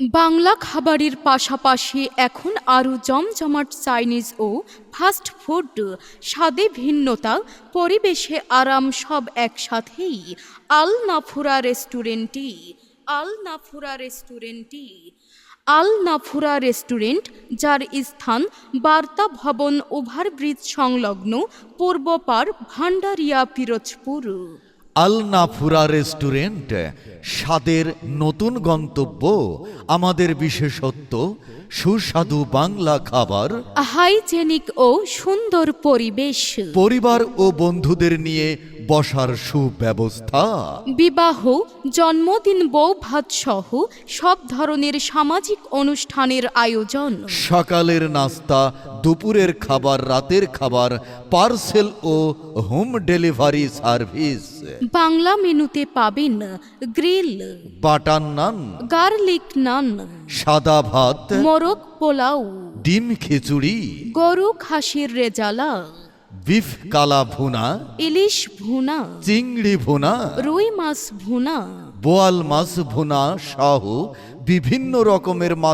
বাংলা খাবারের পাশাপাশি এখন আরও জমজমাট চাইনিজ ও ফাস্ট ফুড স্বাদে ভিন্নতা, পরিবেশে আরাম সব একসাথেই। আল নাফুরা রেস্টুরেন্টটি, আল নাফুরা রেস্টুরেন্টটি, আল নাফুরা রেস্টুরেন্ট, যার স্থান বার্তা ভবন ওভারব্রিজ সংলগ্ন পূর্বপার ভান্ডারিয়া পিরোজপুর। আলনাফুরা রেস্টুরেন্ট স্বাদের নতুন গন্তব্য আমাদের বিশেষত্ব সুস্বাদু বাংলা খাবার হাইজেনিক ও সুন্দর পরিবেশ। পরিবার ও বন্ধুদের নিয়ে বসার সুব্যবস্থা। বিবাহ জন্মদিন বউ ভাত সহ সব ধরনের সামাজিক অনুষ্ঠানের আয়োজন। সকালের নাস্তা দুপুরের খাবার রাতের খাবার পার্সেল ও হোম ডেলিভারি সার্ভিস। বাংলা মেনুতে পাবেন grill butter naan garlic naan সাদা ভাত মোরগ পোলাও ডিম খিচুড়ি গরু খাসির রেজালা বিফ কালা ভুনা ইলিশ ভুনা চিংড়ি ভুনা রুই মাছ ভুনা বোয়াল মাছ ভুনা সহ বিভিন্ন রকমের মাছ